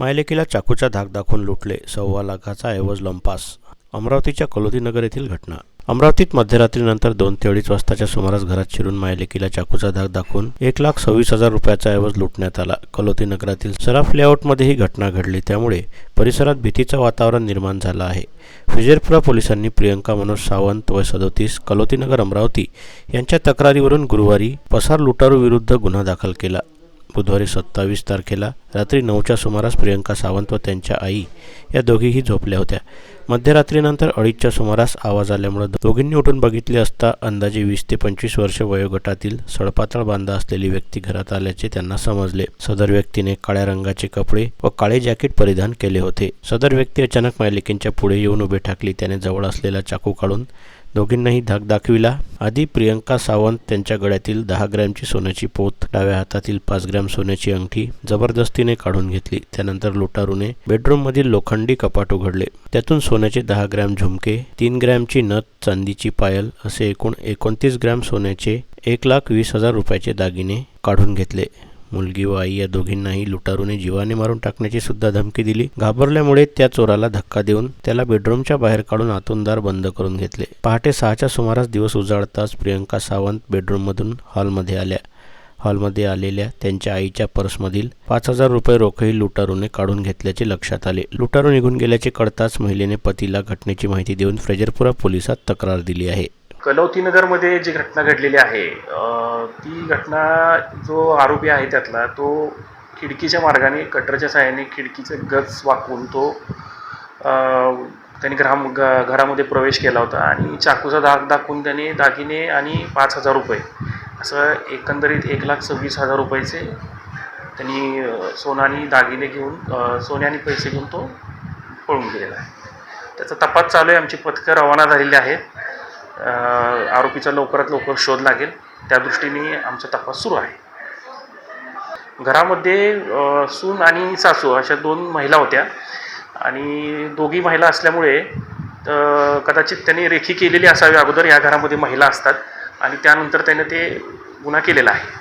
मायलेकीला चाकूचा धाक दाखवून लुटले. सव्वा लाखाचा ऐवज लंपास. अमरावतीच्या कलोदीनगर येथील घटना. अमरावतीत मध्यरात्रीनंतर दोन ते अडीच वाजताच्या सुमारास घरात शिरून मायलेकीला चाकूचा धाक दाखवून एक लाख सव्वीस हजार रुपयाचा ऐवज लुटण्यात आला. कलोती नगरातील सराफ लेआउटमध्ये ही घटना घडली. त्यामुळे परिसरात भीतीचं वातावरण निर्माण झालं आहे. फिजेरपुरा पोलिसांनी प्रियंका मनोज सावंत वय सदोतीस कलोतीनगर अमरावती यांच्या तक्रारीवरून गुरुवारी पसार लुटारू विरुद्ध गुन्हा दाखल केला. बुधवारी सत्तावीस तारखेला रात्री नऊच्या सुमारास प्रियंका सावंत व त्यांच्या आई या दोघीही झोपल्या होत्या. मध्यरात्रीनंतर अडीचच्या सुमारास आवाज आल्यामुळे दोघींनी उठून बघितले असता अंदाजे वीस ते पंचवीस वर्ष वयोगटातील सडपातळ बांधा असलेली व्यक्ती घरात आल्याचे त्यांना समजले. सदर व्यक्तीने काळ्या रंगाचे कपडे व काळे जॅकेट परिधान केले होते. सदर व्यक्ती अचानक मालिकेंच्या पुढे येऊन उभे ठाकली. त्याने जवळ असलेला चाकू काढून दोघींनाही धाक दाखविला. आधी प्रियंका सावंत त्यांच्या गळ्यातील दहा ग्रॅमची सोन्याची पोत डाव्या हातातील पाच ग्रॅम सोन्याची अंगठी जबरदस्तीने काढून घेतली. त्यानंतर लुटारूने बेडरूममधील लोखंडी कपाट उघडले. त्यातून सोन्याचे दहा ग्रॅम झुमके तीन ग्रॅमची नथ चांदीची पायल असे एकूण एकोणतीस ग्रॅम सोन्याचे एक लाख वीस हजार रुपयाचे दागिने काढून घेतले. मुलगी व आई या दोघींनाही लुटारूने जीवाने मारून टाकण्याची सुद्धा धमकी दिली. घाबरल्यामुळे त्या चोराला धक्का देऊन त्याला बेडरूमच्या बाहेर काढून आतून दार बंद करून घेतले. पहाटे सहाच्या सुमारास दिवस उजाडताच प्रियंका सावंत बेडरूममधून हॉलमध्ये आल्या. हॉलमध्ये आलेल्या त्यांच्या आईच्या पर्समधील पाच हजार रुपये रोखही लुटारूने काढून घेतल्याचे लक्षात आले. लुटारू निघून गेल्याचे कळताच महिलेने पतीला घटनेची माहिती देऊन फ्रेजरपुरा पोलिसात तक्रार दिली आहे. कलौती नगरमध्ये जी घटना घडलेली आहे ती घटना जो आरोपी आहे त्यातला तो खिडकीच्या मार्गाने कटरच्या साह्याने खिडकीचं गज वाकवून तो त्याने ग्राम घरामध्ये प्रवेश केला होता आणि चाकूचा दाग दाखवून त्याने दागिने आणि पाच हजार रुपये असं एकंदरीत एक लाख सव्वीस हजार रुपयाचे त्यांनी सोनानी दागिने घेऊन सोन्याने आणि पैसे घेऊन तो पळून गेलेला आहे. त्याचा तपास चालू आहे. आमची पथकं रवाना झालेली आहेत. आरोपीचा लवकरात लवकर शोध लागेल. त्या दृष्टीने आमचा तपास सुरू आहे. घरामध्ये सून आणि सासू अशा दोन महिला होत्या. आणि दोघी महिला असल्यामुळे कदाचित त्यांनी रेखी केलेली असावी अगोदर. या घरामध्ये महिला असतात. आणि त्यानंतर त्यानं ते गुन्हा केलेला आहे.